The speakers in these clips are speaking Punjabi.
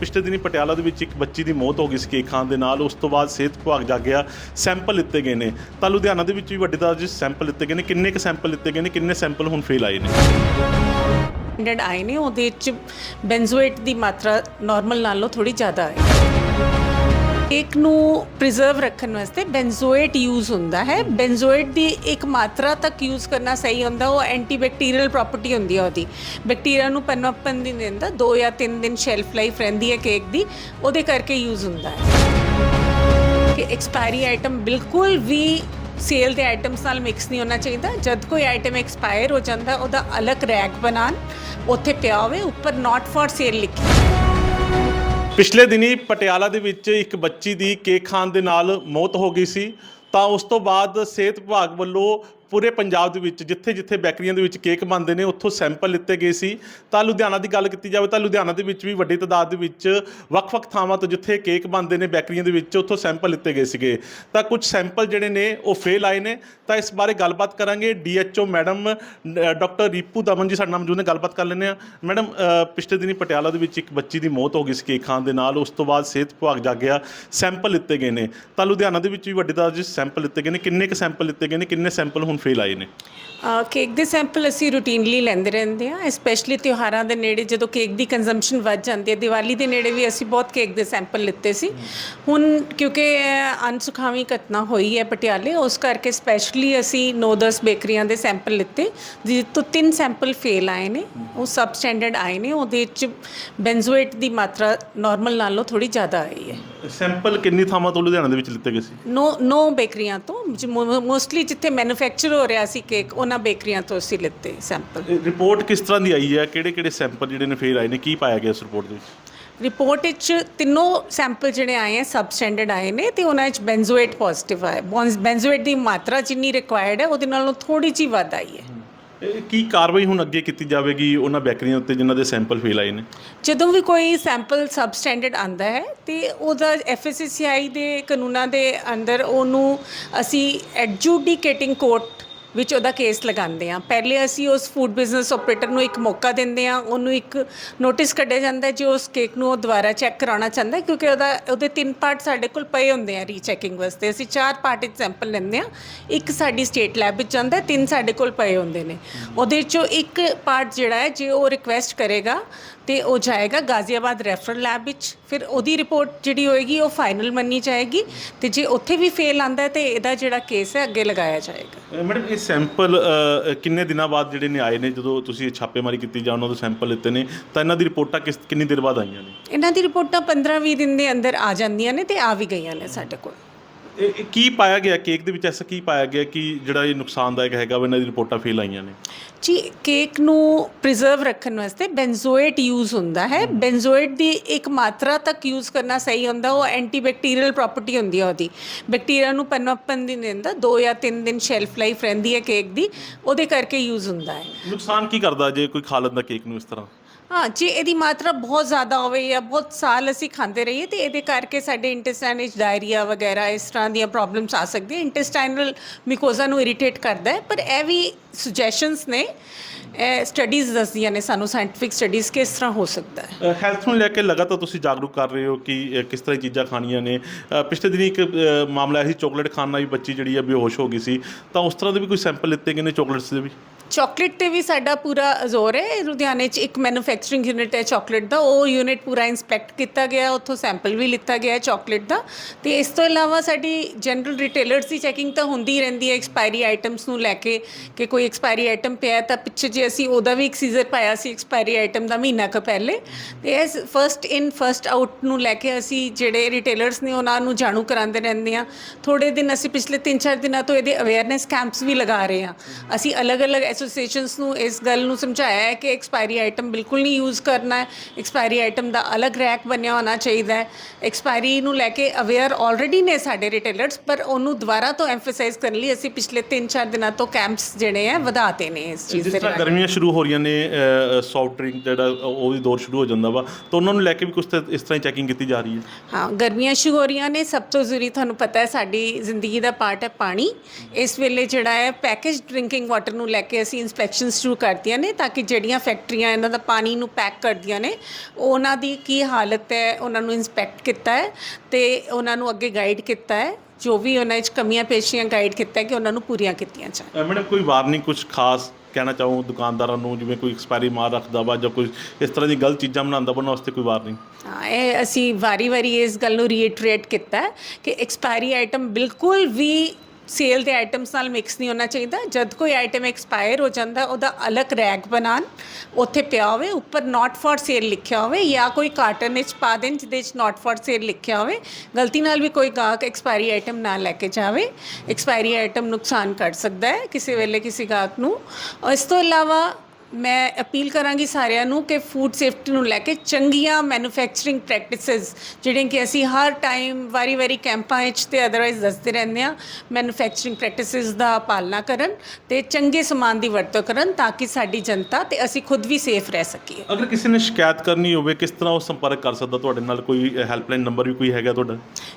ਪਿਛਲੇ ਦਿਨੀ ਪਟਿਆਲਾ ਦੇ ਵਿੱਚ ਇੱਕ ਬੱਚੀ ਦੀ ਮੌਤ ਹੋ ਗਈ ਸੀ ਕੇਕ ਖਾਣ ਦੇ ਨਾਲ। ਉਸ ਤੋਂ ਬਾਅਦ ਸਿਹਤ ਵਿਭਾਗ ਜਾਗਿਆ ਸੈਂਪਲ ਲਿੱਤੇ ਗਏ ਨੇ। ਤਾਂ ਲੁਧਿਆਣਾ ਦੇ ਵਿੱਚ ਵੀ ਵੱਡੀ ਦਾਜ ਸੈਂਪਲ ਲਿੱਤੇ ਗਏ ਨੇ। ਕਿੰਨੇ ਕੁ ਸੈਂਪਲ ਲਿੱਤੇ ਗਏ ਨੇ? ਕਿੰਨੇ ਸੈਂਪਲ ਹੁਣ ਫੇਲ ਆਏ ਨੇ? ਸਟੈਂਡਰਡ ਆਏ ਨੇ, ਉਹਦੇ ਵਿੱਚ ਬੈਂਜ਼ੋਏਟ ਦੀ ਮਾਤਰਾ ਨਾਰਮਲ ਨਾਲੋਂ ਥੋੜੀ ਜ਼ਿਆਦਾ ਹੈ। ਕੇਕ ਨੂੰ ਪ੍ਰੀਜ਼ਰਵ ਰੱਖਣ ਵਾਸਤੇ ਬੈਂਜ਼ੋਏਟ ਯੂਜ਼ ਹੁੰਦਾ ਹੈ। ਬੈਂਜ਼ੋਏਟ ਦੀ ਇੱਕ ਮਾਤਰਾ ਤੱਕ ਯੂਜ਼ ਕਰਨਾ ਸਹੀ ਹੁੰਦਾ, ਉਹ ਐਂਟੀਬੈਕਟੀਰੀਅਲ ਪ੍ਰੋਪਰਟੀ ਹੁੰਦੀ ਹੈ ਉਹਦੀ। ਬੈਕਟੀਰੀਆ ਨੂੰ ਪਨਪਨ ਨਹੀਂ ਦਿੰਦਾ 2 ਜਾਂ 3 ਦਿਨ ਸ਼ੈਲਫ ਲਾਈਫ ਰਹਿੰਦੀ ਹੈ ਕੇਕ ਦੀ, ਉਹਦੇ ਕਰਕੇ ਯੂਜ਼ ਹੁੰਦਾ ਹੈ। ਕਿ ਐਕਸਪਾਇਰੀ ਆਈਟਮ ਬਿਲਕੁਲ ਵੀ ਸੇਲ ਦੇ ਆਈਟਮਸ ਨਾਲ ਮਿਕਸ ਨਹੀਂ ਹੋਣਾ ਚਾਹੀਦਾ। ਜਦ ਕੋਈ ਆਈਟਮ ਐਕਸਪਾਇਰ ਹੋ ਜਾਂਦਾ, ਉਹਦਾ ਅਲੱਗ ਰੈਕ ਬਣਾਉਣ, ਉੱਥੇ ਪਿਆ ਹੋਵੇ, ਉੱਪਰ ਨਾਟ ਫॉर ਸੇਲ ਲਿਖਿਆ। ਪਿਛਲੇ ਦਿਨੀ ਪਟਿਆਲਾ ਦੇ ਵਿੱਚ ਇੱਕ ਬੱਚੀ ਦੀ ਕੇਕ ਖਾਣ ਦੇ ਨਾਲ ਮੌਤ ਹੋ ਗਈ ਸੀ, ਤਾਂ ਉਸ ਤੋਂ ਬਾਅਦ ਸਿਹਤ ਵਿਭਾਗ ਵੱਲੋਂ ਪੂਰੇ ਪੰਜਾਬ ਦੇ ਵਿੱਚ ਜਿੱਥੇ-ਜਿੱਥੇ ਬੈਕਰੀਆਂ ਦੇ ਵਿੱਚ ਕੇਕ ਬਣਦੇ ਨੇ, ਉੱਥੋਂ ਸੈਂਪਲ ਲਿੱਤੇ ਗਏ ਸੀ। ਤਾਂ ਲੁਧਿਆਣਾ ਦੀ ਗੱਲ ਕੀਤੀ ਜਾਵੇ ਤਾਂ ਲੁਧਿਆਣਾ ਦੇ ਵਿੱਚ ਵੀ ਵੱਡੀ ਤਾਦਾਦ ਦੇ ਵਿੱਚ ਵੱਖ-ਵੱਖ ਥਾਵਾਂ ਤੋਂ ਜਿੱਥੇ ਕੇਕ ਬਣਦੇ ਨੇ ਬੈਕਰੀਆਂ ਦੇ ਵਿੱਚ, ਉੱਥੋਂ ਸੈਂਪਲ ਲਿੱਤੇ ਗਏ ਸੀਗੇ। ਤਾਂ ਕੁਝ ਸੈਂਪਲ ਜਿਹੜੇ ਨੇ, ਉਹ ਫੇਲ ਆਏ ਨੇ। ਤਾਂ ਇਸ ਬਾਰੇ ਗੱਲਬਾਤ ਕਰਾਂਗੇ। DHO madam doctor Ripu Daman ji ਸਾਡੇ ਨਾਲ ਮੌਜੂਦ ਨੇ। ਗੱਲਬਾਤ ਕਰ ਲੈਂਦੇ ਆ ਮੈਡਮ ਪਿਛਲੇ ਦਿਨੀ ਪਟਿਆਲਾ ਦੇ ਵਿੱਚ ਇੱਕ ਬੱਚੀ ਦੀ ਮੌਤ ਹੋ ਗਈ ਸੀ ਕੇਕ ਖਾਣ ਦੇ ਨਾਲ। ਉਸ ਤੋਂ ਬਾਅਦ ਸਿਹਤ ਵਿਭਾਗ ਜਾਗਿਆ ਸੈਂਪਲ ਲਿੱਤੇ ਗਏ ਨੇ। ਤਾਂ ਲੁਧਿਆਣਾ ਦੇ ਵਿੱਚ ਵੀ ਵੱਡੀ ਤਾਦਾਦ ਵਿੱਚ ਸੈਂਪਲ ਲਿੱਤੇ ਗਏ ਨੇ। ਕਿੰਨੇ ਕੁ ਸੈਂਪਲ ਲਿੱਤੇ ਗਏ ਨੇ? ਕਿੰਨੇ ਸੈਂਪਲ ਹੁਣ ਫੇਲ ਆਏ ਨੇ। ਕੇਕ ਦੇ ਸੈਂਪਲ ਅਸੀਂ ਰੂਟੀਨਲੀ ਲੈਂਦੇ ਰਹਿੰਦੇ ਆ ਸਪੈਸ਼ਲੀ ਤਿਉਹਾਰਾਂ ਦੇ ਨੇੜੇ ਜਦੋਂ ਕੇਕ ਦੀ ਕੰਜ਼ੰਪਸ਼ਨ ਵੱਧ ਜਾਂਦੀ ਹੈ ਦੀਵਾਲੀ ਦੇ ਨੇੜੇ ਵੀ ਅਸੀਂ ਬਹੁਤ ਕੇਕ ਦੇ ਸੈਂਪਲ ਲਿੱਤੇ ਸੀ। ਹੁਣ ਕਿਉਂਕਿ ਅ, ਅਣਸੁਖਾਵੀਂ ਘਟਨਾ ਹੋਈ ਹੈ ਪਟਿਆਲੇ ਉਸ ਕਰਕੇ ਸਪੈਸ਼ਲੀ ਅਸੀਂ 9-10 ਬੇਕਰੀਆਂ ਦੇ ਸੈਂਪਲ ਲਿੱਤੇ ਜਿਸ ਤੋਂ ਤਿੰਨ ਸੈਂਪਲ ਫੇਲ ਆਏ ਨੇ ਉਹ ਸਬ ਸਟੈਂਡਰਡ ਆਏ ਨੇ ਉਹਦੇ ਵਿੱਚ ਬੈਂਜ਼ੋਏਟ ਦੀ ਮਾਤਰਾ ਨਾਰਮਲ ਨਾਲੋਂ ਥੋੜੀ ਜ਼ਿਆਦਾ ਆਈ ਹੈ। ਸੈਂਪਲ ਕਿੰਨੀ ਥਾਵਾਂ ਤੋਂ ਲੁਧਿਆਣਾ ਦੇ ਵਿੱਚ ਲਿੱਤੇ ਗਏ ਸੀ? ਨੋ ਨੋ ਬੇਕਰੀਆਂ ਤੋਂ ਮੋਸਟਲੀ ਜਿੱਥੇ ਮੈਨੂਫੈਕਚਰ ਹੋ ਰਿਹਾ ਸੀ ਕੇਕ ਉਹਨਾਂ ਬੇਕਰੀਆਂ ਤੋਂ ਅਸੀਂ ਲਿੱਤੇ ਸੈਂਪਲ? ਰਿਪੋਰਟ ਕਿਸ ਤਰ੍ਹਾਂ ਦੀ ਆਈ ਹੈ? ਕਿਹੜੇ ਕਿਹੜੇ ਸੈਂਪਲ ਜਿਹੜੇ ਨੇ ਫੇਲ ਆਏ ਨੇ? ਕੀ ਪਾਇਆ ਗਿਆ ਇਸ ਰਿਪੋਰਟ ਦੇ ਵਿੱਚ? ਰਿਪੋਰਟ ਵਿੱਚ ਤਿੰਨੋਂ ਸੈਂਪਲ ਜਿਹੜੇ ਆਏ ਹੈ ਸਬ ਸਟੈਂਡਰਡ ਆਏ ਨੇ ਤੇ ਉਹਨਾਂ ਵਿੱਚ ਬੈਂਜ਼ੋਏਟ ਪੋਜ਼ਿਟਿਵ ਆਇਆ। ਬੈਂਜ਼ੋਏਟ ਦੀ ਮਾਤਰਾ ਜਿੰਨੀ ਰਿਕੁਆਇਰਡ ਹੈ ਉਹਦੇ ਨਾਲੋਂ ਥੋੜੀ ਜਿਹੀ ਵੱਧ ਆਈ ਹੈ। ਇਹ ਕੀ ਕਾਰਵਾਈ ਹੁਣ ਅੱਗੇ ਕੀਤੀ ਜਾਵੇਗੀ ਉਹਨਾਂ ਬੈਕਰੀਆਂ ਉੱਤੇ ਜਿਨ੍ਹਾਂ ਦੇ ਸੈਂਪਲ ਫੇਲ ਆਏ ਨੇ? ਜਦੋਂ ਵੀ ਕੋਈ ਸੈਂਪਲ ਸਬ ਸਟੈਂਡਰਡ ਆਂਦਾ ਹੈ ਤੇ ਉਹਦਾ ਐਫਐਸਸੀਆਈ ਦੇ ਕਾਨੂੰਨਾਂ ਦੇ ਅੰਦਰ ਉਹਨੂੰ ਅਸੀਂ ਐਡਜੂਡੀਕੇਟਿੰਗ ਕੋਰਟ ਵਿੱਚ ਉਹਦਾ ਕੇਸ ਲਗਾਉਂਦੇ ਆ ਪਹਿਲੇ ਅਸੀਂ ਉਸ ਫੂਡ ਬਿਜ਼ਨਸ ਆਪਰੇਟਰ ਨੂੰ ਇੱਕ ਮੌਕਾ ਦਿੰਦੇ ਆ ਉਹਨੂੰ ਇੱਕ ਨੋਟਿਸ ਕੱਢਿਆ ਜਾਂਦਾ ਜੇ ਉਸ ਕੇਕ ਨੂੰ ਉਹ ਦੁਬਾਰਾ ਚੈੱਕ ਕਰਾਉਣਾ ਚਾਹੁੰਦਾ ਕਿਉਂਕਿ ਉਹਦਾ, ਉਹਦੇ ਤਿੰਨ ਪਾਰਟ ਸਾਡੇ ਕੋਲ ਪਏ ਹੁੰਦੇ ਆ ਰੀਚੈਕਿੰਗ ਵਾਸਤੇ। ਅਸੀਂ ਚਾਰ ਪਾਰਟ ਵਿੱਚ ਸੈਂਪਲ ਲੈਂਦੇ ਆ ਇੱਕ ਸਾਡੀ ਸਟੇਟ ਲੈਬ ਵਿੱਚ ਜਾਂਦਾ ਤਿੰਨ ਸਾਡੇ ਕੋਲ ਪਏ ਹੁੰਦੇ ਨੇ। ਉਹਦੇ ਚੋਂ ਇੱਕ ਪਾਰਟ ਜਿਹੜਾ ਹੈ, ਜੇ ਉਹ ਰਿਕੁਐਸਟ ਕਰੇਗਾ, ਤੇ ਉਹ ਜਾਏਗਾ ਗਾਜ਼ੀਆਬਾਦ ਰੈਫਰਲ ਲੈਬ ਵਿੱਚ। ਫਿਰ ਉਹਦੀ ਰਿਪੋਰਟ ਜਿਹੜੀ ਹੋਏਗੀ, ਉਹ ਫਾਈਨਲ ਮੰਨੀ ਜਾਏਗੀ, ਤੇ ਜੇ ਉੱਥੇ ਵੀ ਫੇਲ ਆਂਦਾ ਹੈ, ਤੇ ਇਹਦਾ ਜਿਹੜਾ ਕੇਸ ਹੈ, ਅੱਗੇ ਲਗਾਇਆ ਜਾਏਗਾ। ਮੈਡਮ ਇਹ ਸੈਂਪਲ ਕਿੰਨੇ ਦਿਨਾਂ ਬਾਅਦ ਜਿਹੜੇ ਨੇ ਆਏ ਨੇ? ਜਦੋਂ ਤੁਸੀਂ ਛਾਪੇਮਾਰੀ ਕੀਤੀ ਜਾਂ ਉਹਨਾਂ ਤੋਂ ਸੈਂਪਲ ਲਿੱਤੇ ਨੇ, ਤਾਂ ਇਹਨਾਂ ਦੀ ਰਿਪੋਰਟਾਂ ਕਿਸ, ਕਿੰਨੀ ਦੇਰ ਬਾਅਦ ਆਈਆਂ ਨੇ? ਇਹਨਾਂ ਦੀ ਰਿਪੋਰਟਾਂ 15-20 ਦਿਨ ਦੇ ਅੰਦਰ ਆ ਜਾਂਦੀਆਂ ਨੇ ਤੇ ਆ ਵੀ ਗਈਆਂ ਨੇ ਸਾਡੇ ਕੋਲ। ਇਹ ਇਹ ਕੀ ਪਾਇਆ ਗਿਆ? ਕੇਕ ਦੇ ਵਿੱਚ ਐਸਾ ਕੀ ਪਾਇਆ ਗਿਆ ਕਿ ਜਿਹੜਾ ਇਹ ਨੁਕਸਾਨਦਾਇਕ ਹੈਗਾ ਵਾ ਇਹਨਾਂ ਦੀ ਰਿਪੋਰਟਾਂ ਫੇਲ ਆਈਆਂ ਨੇ? ਜੀ ਕੇਕ ਨੂੰ ਪ੍ਰੀਜ਼ਰਵ ਰੱਖਣ ਵਾਸਤੇ ਬੈਂਜ਼ੋਏਟ ਯੂਜ਼ ਹੁੰਦਾ ਹੈ। ਬੈਂਜ਼ੋਏਟ ਦੀ ਇੱਕ ਮਾਤਰਾ ਤੱਕ ਯੂਜ਼ ਕਰਨਾ ਸਹੀ ਹੁੰਦਾ ਉਹ ਐਂਟੀਬੈਕਟੀਰੀਅਲ ਪ੍ਰਾਪਰਟੀ ਹੁੰਦੀ ਹੈ ਉਹਦੀ। ਬੈਕਟੀਰੀਆ ਨੂੰ ਪਨਪਨ ਨਹੀਂ ਦਿੰਦਾ 2 ਜਾਂ 3 ਦਿਨ ਸ਼ੈਲਫ ਲਾਈਫ ਰਹਿੰਦੀ ਹੈ ਕੇਕ ਦੀ ਉਹਦੇ ਕਰਕੇ ਯੂਜ਼ ਹੁੰਦਾ ਹੈ। ਨੁਕਸਾਨ ਕੀ ਕਰਦਾ ਜੇ ਕੋਈ ਖਾ ਲੈਂਦਾ ਕੇਕ ਨੂੰ ਇਸ ਤਰ੍ਹਾਂ? ਹਾਂ, ਜੇ ਇਹਦੀ ਮਾਤਰਾ ਬਹੁਤ ਜ਼ਿਆਦਾ ਹੋਵੇ ਜਾਂ ਬਹੁਤ ਸਾਲ ਅਸੀਂ ਖਾਂਦੇ ਰਹੀਏ, ਤੇ ਇਹਦੇ ਕਰਕੇ ਸਾਡੇ ਇੰਟੈਸਟਾਈਨ ਵਿੱਚ ਡਾਇਰੀਆ ਵਗੈਰਾ ਇਸ ਤਰ੍ਹਾਂ ਦੀਆਂ ਪ੍ਰੋਬਲਮਸ ਆ ਸਕਦੀਆਂ। ਇੰਟੈਸਟਾਈਨਲ ਮਿਕੋਜ਼ਾ ਨੂੰ ਇਰੀਟੇਟ ਕਰਦਾ ਹੈ, ਪਰ ਇਹ ਵੀ ਸੁਜੈਸ਼ਨਸ ਨੇ। ਸਟੱਡੀਜ਼ ਦੱਸਦੀਆਂ ਨੇ ਸਾਨੂੰ ਸਾਇੰਟਿਫਿਕ ਸਟੱਡੀਜ਼ ਕਿਸ ਤਰ੍ਹਾਂ ਹੋ ਸਕਦਾ ਹੈ। ਹੈਲਥ ਨੂੰ ਲੈ ਕੇ ਲਗਾਤਾਰ ਤੁਸੀਂ ਜਾਗਰੂਕ ਕਰ ਰਹੇ ਹੋ ਕਿ ਕਿਸ ਤਰ੍ਹਾਂ ਚੀਜ਼ਾਂ ਖਾਣੀਆਂ ਨੇ। ਪਿਛਲੇ ਦਿਨੀ ਇੱਕ ਮਾਮਲਾ ਆਇਆ ਸੀ ਚਾਕਲੇਟ ਖਾਣ ਨਾਲ ਵੀ ਬੱਚੀ ਜਿਹੜੀ ਹੈ ਬੇਹੋਸ਼ ਹੋ ਗਈ ਸੀ। ਤਾਂ ਉਸ ਤਰ੍ਹਾਂ ਦੇ ਵੀ ਕੋਈ ਸੈਂਪਲ ਲਿੱਤੇ ਗਏ ਨੇ ਚਾਕਲੇਟਸ ਦੇ ਵੀ? ਚਾਕਲੇਟ ਤੇ ਵੀ ਸਾਡਾ ਪੂਰਾ ਜ਼ੋਰ ਹੈ। ਲੁਧਿਆਣੇ 'ਚ ਇੱਕ ਮੈਨੂਫੈਕਚਰਿੰਗ ਯੂਨਿਟ ਹੈ ਚਾਕਲੇਟ ਦਾ। ਉਹ ਯੂਨਿਟ ਪੂਰਾ ਇਨਸਪੈਕਟ ਕੀਤਾ ਗਿਆ। ਉੱਥੋਂ ਸੈਂਪਲ ਵੀ ਲਿੱਤਾ ਗਿਆ ਚਾਕਲੇਟ ਦਾ। ਤੇ ਇਸ ਤੋਂ ਇਲਾਵਾ ਸਾਡੀ ਜਨਰਲ ਰਿਟੇਲਰਸ ਦੀ ਚੈਕਿੰਗ ਤਾਂ ਹੁੰਦੀ ਰਹਿੰਦੀ ਹੈ ਐਕਸਪਾਇਰੀ ਆਈਟਮਸ ਨੂੰ ਲੈ ਕੇ ਕਿ ਕੋਈ ਐਕਸਪਾਇਰੀ ਆਈਟਮ ਪਿਆ ਤਾਂ ਪਿੱਛੇ ਜੇ ਅਸੀਂ ਉਹਦਾ ਵੀ ਇੱਕ ਸੀਜ਼ਰ ਪਾਇਆ ਸੀ ਐਕਸਪਾਇਰੀ ਆਈਟਮ ਦਾ ਮਹੀਨਾ ਕੁ ਪਹਿਲੇ। ਤੇ ਇਸ ਫਰਸਟ ਇਨ ਫਰਸਟ ਆਊਟ ਨੂੰ ਲੈ ਕੇ ਅਸੀਂ ਜਿਹੜੇ ਰਿਟੇਲਰਸ ਨੇ ਉਹਨਾਂ ਨੂੰ ਜਾਣੂ ਕਰਾਉਂਦੇ ਰਹਿੰਦੇ ਆ ਥੋੜੇ ਦਿਨ ਅਸੀਂ ਪਿਛਲੇ 3-4 ਦਿਨਾਂ ਤੋਂ ਇਹਦੇ ਅਵੇਅਰਨੈਸ ਕੈਂਪਸ ਵੀ ਲਗਾ ਰਹੇ ਆ ਅਸੀਂ ਅਲੱਗ-ਅਲੱਗ ਐਸੋਸੀਏਸ਼ਨਸ ਨੂੰ ਇਸ ਗੱਲ ਨੂੰ ਸਮਝਾਇਆ ਹੈ ਕਿ ਐਕਸਪਾਇਰੀ ਆਈਟਮ ਬਿਲਕੁਲ ਨਹੀਂ ਯੂਜ਼ ਕਰਨਾ ਹੈ। ਐਕਸਪਾਇਰੀ ਆਈਟਮ ਦਾ ਅਲੱਗ ਰੈਕ ਬਣਿਆ ਹੋਣਾ ਚਾਹੀਦਾ ਹੈ। ਐਕਸਪਾਇਰੀ ਨੂੰ ਲੈ ਕੇ ਅਵੇਅਰ ਆਲਰੇਡੀ ਨੇ ਸਾਡੇ ਰਿਟੇਲਰਸ ਪਰ ਉਹਨੂੰ ਦੁਬਾਰਾ ਤੋਂ ਐਮਫਸਾਈਜ਼ ਕਰਨ ਲਈ ਅਸੀਂ ਪਿਛਲੇ 3-4 ਦਿਨਾਂ ਤੋਂ ਕੈਂਪਸ ਜਿਹੜੇ ਆ ਵਧਾਤੇ ਨੇ ਇਸ ਚੀਜ਼ ਜਿਸ ਦੇ ਤਰ੍ਹਾਂ regarding। ਗਰਮੀਆਂ ਸ਼ੁਰੂ ਹੋ ਰਹੀਆਂ ਨੇ ਸੌਫਟ ਡਰਿੰਕ ਜਿਹੜਾ ਉਹ ਵੀ ਦੌਰ ਸ਼ੁਰੂ ਹੋ ਜਾਂਦਾ ਵਾ ਤਾਂ ਉਹਨਾਂ ਨੂੰ ਲੈ ਕੇ ਵੀ ਕੁਝ ਇਸ ਤਰ੍ਹਾਂ ਹੀ ਚੈਕਿੰਗ ਕੀਤੀ ਜਾ ਰਹੀ ਹੈ। ਹਾਂ ਗਰਮੀਆਂ ਸ਼ੁਰੂ ਹੋ ਰਹੀਆਂ ਨੇ ਸਭ ਤੋਂ ਜ਼ਰੂਰੀ ਤੁਹਾਨੂੰ ਪਤਾ ਹੈ ਸਾਡੀ ਜ਼ਿੰਦਗੀ ਦਾ ਪਾਰਟ ਹੈ ਪਾਣੀ। ਇਸ ਵੇਲੇ ਜਿਹੜਾ ਹੈ ਪੈਕੇਜ ਡਰਿੰਕਿੰਗ ਵਾਟਰ ਨੂੰ ਲੈ ਕੇ ਅਸੀਂ ਇਨਸਪੈਕਸ਼ਨ ਸ਼ੁਰੂ ਕਰਤੀਆਂ ਨੇ ਤਾਂ ਕਿ ਜਿਹੜੀਆਂ ਫੈਕਟਰੀਆਂ ਇਹਨਾਂ ਦਾ ਪਾਣੀ ਨੂੰ ਪੈਕ ਕਰਦੀਆਂ ਨੇ ਉਹਨਾਂ ਦੀ ਕੀ ਹਾਲਤ ਹੈ ਉਹਨਾਂ ਨੂੰ ਇਨਸਪੈਕਟ ਕੀਤਾ ਹੈ ਤੇ ਉਹਨਾਂ ਨੂੰ ਅੱਗੇ ਗਾਈਡ ਕੀਤਾ ਹੈ ਜੋ ਵੀ ਉਹਨਾਂ ਵਿੱਚ ਕਮੀਆਂ ਪੇਸ਼ੀਆਂ ਗਾਈਡ ਕੀਤਾ ਹੈ ਕਿ ਉਹਨਾਂ ਨੂੰ ਪੂਰੀਆਂ ਕੀਤੀਆਂ ਜਾਣ। ਮੈਡਮ ਕੋਈ ਵਾਰਨਿੰਗ ਕੁਝ ਖਾਸ ਕਹਿਣਾ ਚਾਹੋ ਦੁਕਾਨਦਾਰਾਂ ਨੂੰ ਜਿਵੇਂ ਕੋਈ ਐਕਸਪਾਇਰੀ ਮਾਲ ਰੱਖਦਾ ਵਾ ਜਾਂ ਕੋਈ ਇਸ ਤਰ੍ਹਾਂ ਦੀ ਗਲਤ ਚੀਜ਼ਾਂ ਬਣਾਉਂਦਾ ਉਹਨਾਂ ਵਾਸਤੇ ਕੋਈ ਵਾਰਨਿੰਗ? ਹਾਂ ਇਹ ਅਸੀਂ ਵਾਰੀ-ਵਾਰੀ ਇਸ ਗੱਲ ਨੂੰ ਰੀਇਟਰੇਟ ਕੀਤਾ ਹੈ ਕਿ ਐਕਸਪਾਇਰੀ ਆਈਟਮ ਬਿਲਕੁਲ ਵੀ ਸੇਲ ਦੇ ਆਈਟਮਸ ਨਾਲ ਮਿਕਸ ਨਹੀਂ ਹੋਣਾ ਚਾਹੀਦਾ। ਜਦ ਕੋਈ ਆਈਟਮ ਐਕਸਪਾਇਰ ਹੋ ਜਾਂਦਾ, ਉਹਦਾ ਅਲੱਗ ਰੈਕ ਬਣਾਉਣ। ਉੱਥੇ ਪਿਆ ਹੋਵੇ, ਉੱਪਰ ਨਾਟ ਫॉर ਸੇਲ ਲਿਖਿਆ ਹੋਵੇ ਜਾਂ ਕੋਈ ਕਾਰਟਨ ਵਿੱਚ ਪਾ ਦੇਣ, ਜਿਹਦੇ ਵਿੱਚ ਨਾਟ ਫॉर ਸੇਲ ਲਿਖਿਆ ਹੋਵੇ। ਗਲਤੀ ਨਾਲ ਵੀ ਕੋਈ ਗਾਹਕ ਐਕਸਪਾਇਰੀ ਆਈਟਮ ਨਾ ਲੈ ਕੇ ਜਾਵੇ। ਐਕਸਪਾਇਰੀ ਆਈਟਮ ਨੁਕਸਾਨ ਕਰ ਸਕਦਾ ਹੈ ਕਿਸੇ ਵੇਲੇ ਕਿਸੇ ਗਾਹਕ ਨੂੰ। ਇਸ ਤੋਂ ਇਲਾਵਾ ਮੈਂ ਅਪੀਲ ਕਰਾਂਗੀ ਸਾਰਿਆਂ ਨੂੰ ਕਿ ਫੂਡ ਸੇਫਟੀ ਨੂੰ ਲੈ ਕੇ ਚੰਗੀਆਂ ਮੈਨੂਫੈਕਚਰਿੰਗ ਪ੍ਰੈਕਟਿਸਿਸ ਜਿਹੜੀਆਂ ਕਿ ਅਸੀਂ ਹਰ ਟਾਈਮ ਵਾਰੀ-ਵਾਰੀ ਕੈਂਪਾਂ ਵਿੱਚ ਤੇ ਅਦਰਵਾਈਜ਼ ਦੱਸਦੇ ਰਹਿੰਦੇ ਆ ਮੈਨੂਫੈਕਚਰਿੰਗ ਪ੍ਰੈਕਟਿਸਿਸ ਦਾ ਪਾਲਣਾ ਕਰਨ ਤੇ ਚੰਗੇ ਸਮਾਨ ਦੀ ਵਰਤੋਂ ਕਰਨ ਤਾਂ ਕਿ ਸਾਡੀ ਜਨਤਾ ਤੇ ਅਸੀਂ ਖੁਦ ਵੀ ਸੇਫ ਰਹਿ ਸਕੀਏ। ਅਗਰ ਕਿਸੇ ਨੇ ਸ਼ਿਕਾਇਤ ਕਰਨੀ ਹੋਵੇ ਕਿਸ ਤਰ੍ਹਾਂ ਉਹ ਸੰਪਰਕ ਕਰ ਸਕਦਾ ਤੁਹਾਡੇ ਨਾਲ? ਕੋਈ ਹੈਲਪਲਾਈਨ ਨੰਬਰ ਵੀ ਕੋਈ ਹੈਗਾ ਤੁਹਾਡਾ?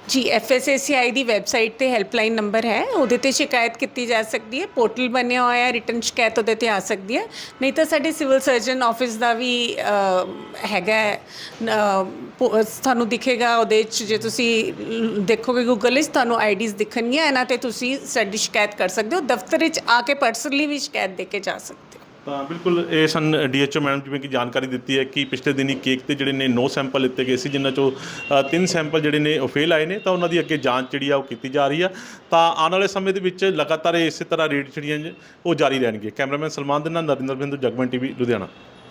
ਜੀ ਐਫਐਸਐਸਸੀਆਈ ਦੀ ਵੈਬਸਾਈਟ ਤੇ ਹੈਲਪਲਾਈਨ ਨੰਬਰ ਹੈ ਉਹਦੇ ਤੇ ਸ਼ਿਕਾਇਤ ਕੀਤੀ ਜਾ ਸਕਦੀ ਹੈ ਪੋਰਟਲ ਬਣਿਆ ਹੋਇਆ ਹੈ ਰਿਟਨ ਸ਼ਿਕਾਇਤ ਉਹਦੇ ਤੇ ਆ ਸਕਦੀ ਹੈ ਨਹੀਂ ਤਾਂ ਸਾਡੇ ਸਿਵਲ ਸਰਜਨ ਆਫਿਸ ਦਾ ਵੀ ਅ, ਹੈਗਾ ਹੈ, ਅ, ਪੋ- ਤੁਹਾਨੂੰ ਦਿਖੇਗਾ ਉਹਦੇ ਚ ਜੇ ਤੁਸੀਂ ਦੇਖੋਗੇ ਗੂਗਲ ਵਿੱਚ ਤੁਹਾਨੂੰ ਆਈਡੀਜ਼ ਦਿਖਣਗੀਆਂ। ਇਹਨਾਂ ਤੇ ਤੁਸੀਂ ਸਾਡੀ ਸ਼ਿਕਾਇਤ ਕਰ ਸਕਦੇ ਹੋ। ਦਫ਼ਤਰ ਵਿੱਚ ਆ ਕੇ ਪਰਸਨਲੀ ਵੀ ਸ਼ਿਕਾਇਤ ਦੇ ਕੇ ਜਾ ਸਕਦੇ ਹੋ। ਤਾਂ ਬਿਲਕੁਲ ਇਹ ਸਨ ਡੀਐਚਓ ਮੈਡਮ ਜਿਵੇਂ ਕਿ ਜਾਣਕਾਰੀ ਦਿੱਤੀ ਹੈ ਕਿ ਪਿਛਲੇ ਦਿਨੀ ਕੇਕ ਤੇ ਜਿਹੜੇ ਨੇ 9 ਸੈਂਪਲ ਲਿੱਤੇ ਗਏ ਸੀ ਜਿਨ੍ਹਾਂ ਚੋਂ ਅ, ਤਿੰਨ ਸੈਂਪਲ ਜਿਹੜੇ ਨੇ ਉਹ ਫੇਲ ਆਏ ਨੇ ਤਾਂ ਉਹਨਾਂ ਦੀ ਅੱਗੇ ਜਾਂਚ ਜਿਹੜੀ ਆ ਉਹ ਕੀਤੀ ਜਾ ਰਹੀ ਆ। ਤਾਂ ਆਉਣ ਵਾਲੇ ਸਮੇਂ ਦੇ ਵਿੱਚ ਲਗਾਤਾਰ ਇਹ ਇਸੇ ਤਰ੍ਹਾਂ ਰੇਟ ਜਿਹੜੀਆਂ ਨੇ ਉਹ ਜਾਰੀ ਰਹਿਣਗੇ ਕੈਮਰਾਮੈਨ ਸਲਮਾਨ ਦੇ ਨਾਲ ਨਰਿੰਦਰ ਬਿੰਦੂ ਜਗਮਨ ਟੀਵੀ ਲੁਧਿਆਣਾ।